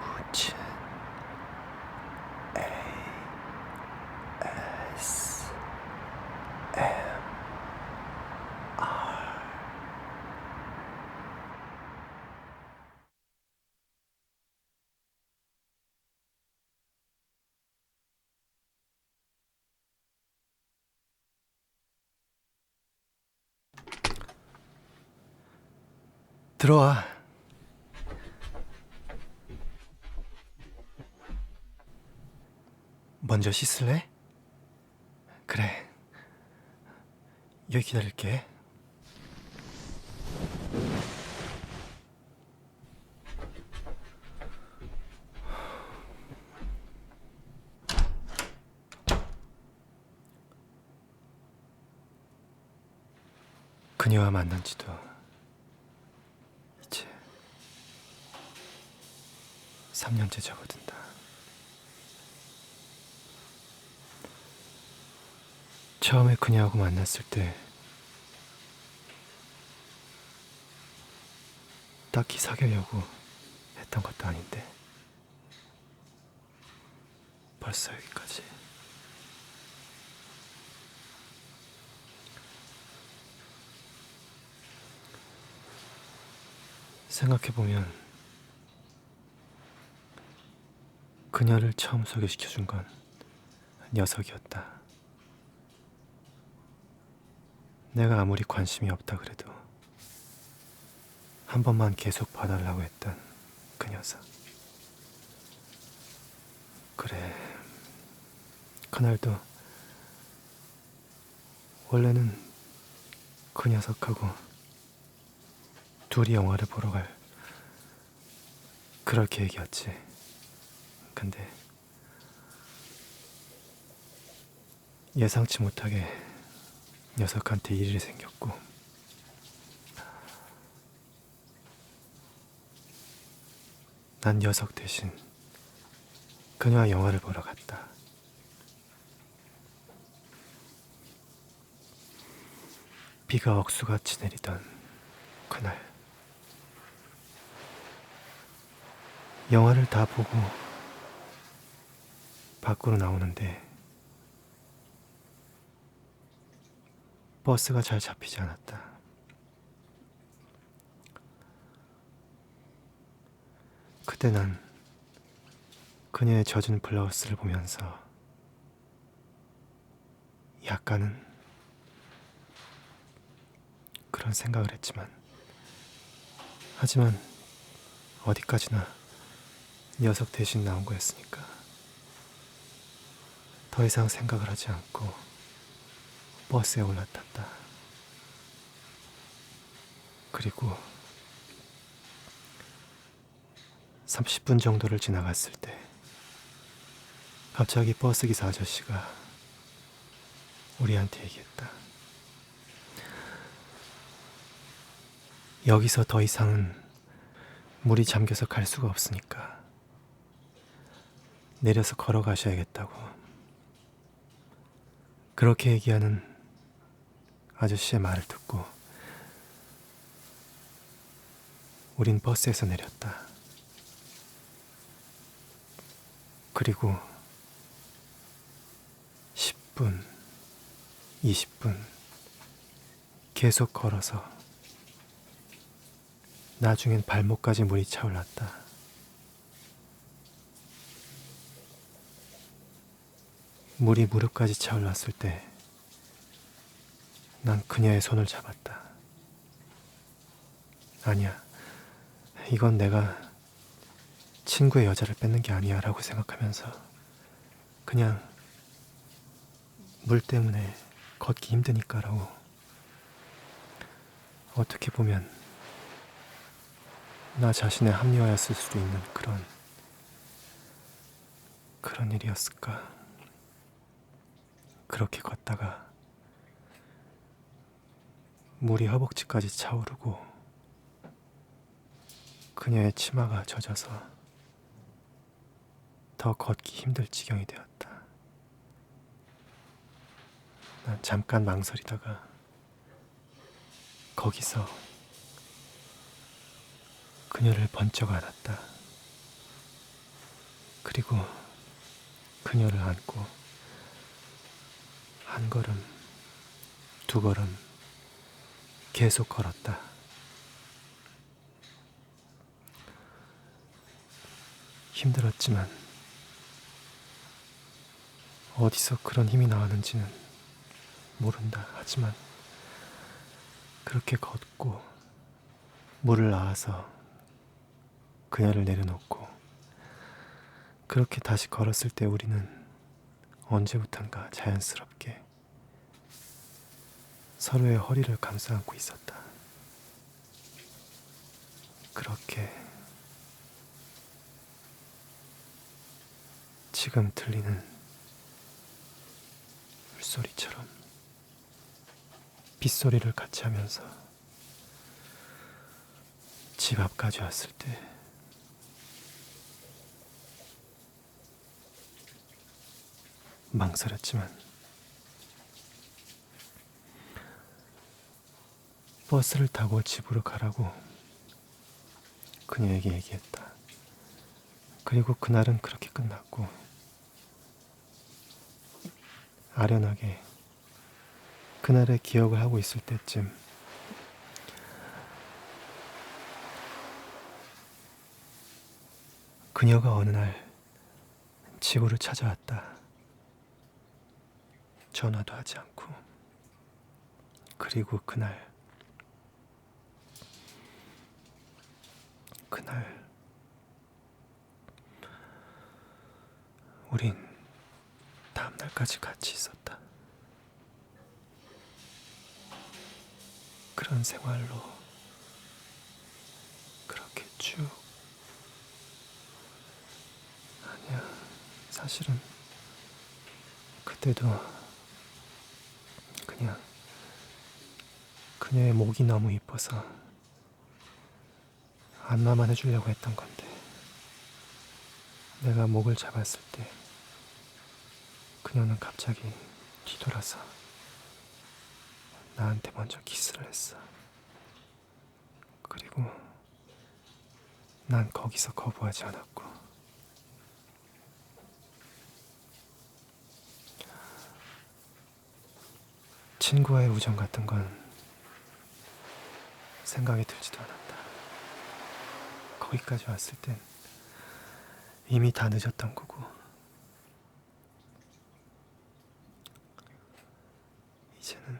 우진 A S M 들어와. 먼저 씻을래? 그래. 여기 기다릴게. 그녀와 만난 지도 이제 3년째 접어든다. 처음에 그녀하고 만났을 때 딱히 사귀려고 했던 것도 아닌데 벌써 여기까지 생각해보면 그녀를 처음 소개시켜준 건 녀석이었다. 내가 아무리 관심이 없다 그래도 한 번만 계속 봐달라고 했던 그 녀석. 그래. 그날도 원래는 그 녀석하고 둘이 영화를 보러 갈 그럴 계획이었지. 근데 예상치 못하게 녀석한테 일이 생겼고 난 녀석 대신 그녀와 영화를 보러 갔다. 비가 억수같이 내리던 그날 영화를 다 보고 밖으로 나오는데 버스가 잘 잡히지 않았다. 그때 난 그녀의 젖은 블라우스를 보면서 약간은 그런 생각을 했지만 하지만 어디까지나 녀석 대신 나온 거였으니까 더 이상 생각을 하지 않고 버스에 올라탔다. 그리고 30분 정도를 지나갔을 때 갑자기 버스 기사 아저씨가 우리한테 얘기했다. 여기서 더 이상은 물이 잠겨서 갈 수가 없으니까 내려서 걸어가셔야겠다고. 그렇게 얘기하는 아저씨의 말을 듣고 우린 버스에서 내렸다. 그리고 10분, 20분 계속 걸어서 나중엔 발목까지 물이 차올랐다. 물이 무릎까지 차올랐을 때 난 그녀의 손을 잡았다. 아니야. 이건 내가 친구의 여자를 뺏는 게 아니야 라고 생각하면서 그냥 물 때문에 걷기 힘드니까 라고 어떻게 보면 나 자신의 합리화였을 수도 있는 그런 그런 일이었을까 그렇게 걷다가 물이 허벅지까지 차오르고 그녀의 치마가 젖어서 더 걷기 힘들 지경이 되었다. 난 잠깐 망설이다가 거기서 그녀를 번쩍 안았다. 그리고 그녀를 안고 한 걸음, 두 걸음 계속 걸었다. 힘들었지만 어디서 그런 힘이 나왔는지는 모른다. 하지만 그렇게 걷고 물을 나와서 그녀를 내려놓고 그렇게 다시 걸었을 때 우리는 언제부턴가 자연스럽게 서로의 허리를 감싸 안고 있었다. 그렇게 지금 들리는 물소리처럼 빗소리를 같이 하면서 집 앞까지 왔을 때 망설였지만 버스를 타고 집으로 가라고 그녀에게 얘기했다. 그리고 그날은 그렇게 끝났고 아련하게 그날의 기억을 하고 있을 때쯤 그녀가 어느 날 집으로 찾아왔다. 전화도 하지 않고 그리고 그날 그날 우린 다음 날까지 같이 있었다. 그런 생활로 그렇게 쭉 아니야 사실은 그때도 그냥 그녀의 목이 너무 이뻐서 안마만 해주려고 했던 건데 내가 목을 잡았을 때 그녀는 갑자기 뒤돌아서 나한테 먼저 키스를 했어. 그리고 난 거기서 거부하지 않았고 친구와의 우정 같은 건 생각이 들지도 않았다. 거기까지 왔을 땐 이미 다 늦었던 거고 이제는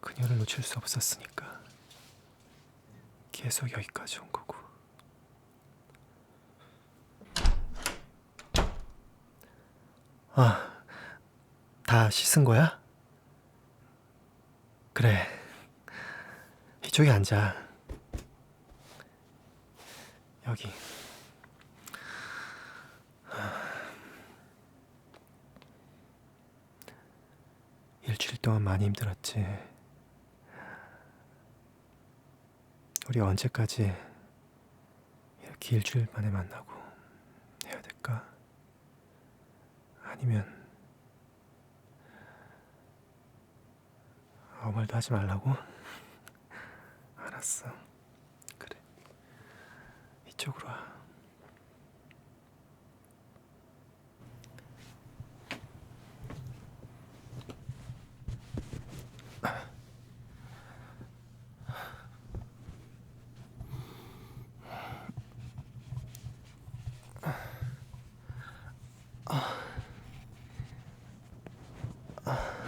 그녀를 놓칠 수 없었으니까 계속 여기까지 온 거고 아, 다 씻은 거야? 그래. 이쪽에 앉아. 여기. 일주일 동안 많이 힘들었지. 우리 언제까지 이렇게 일주일 만에 만나고 해야 될까? 아니면 아무 말도 하지 말라고? 알았어. 그래. 이쪽으로 와. 괜찮아?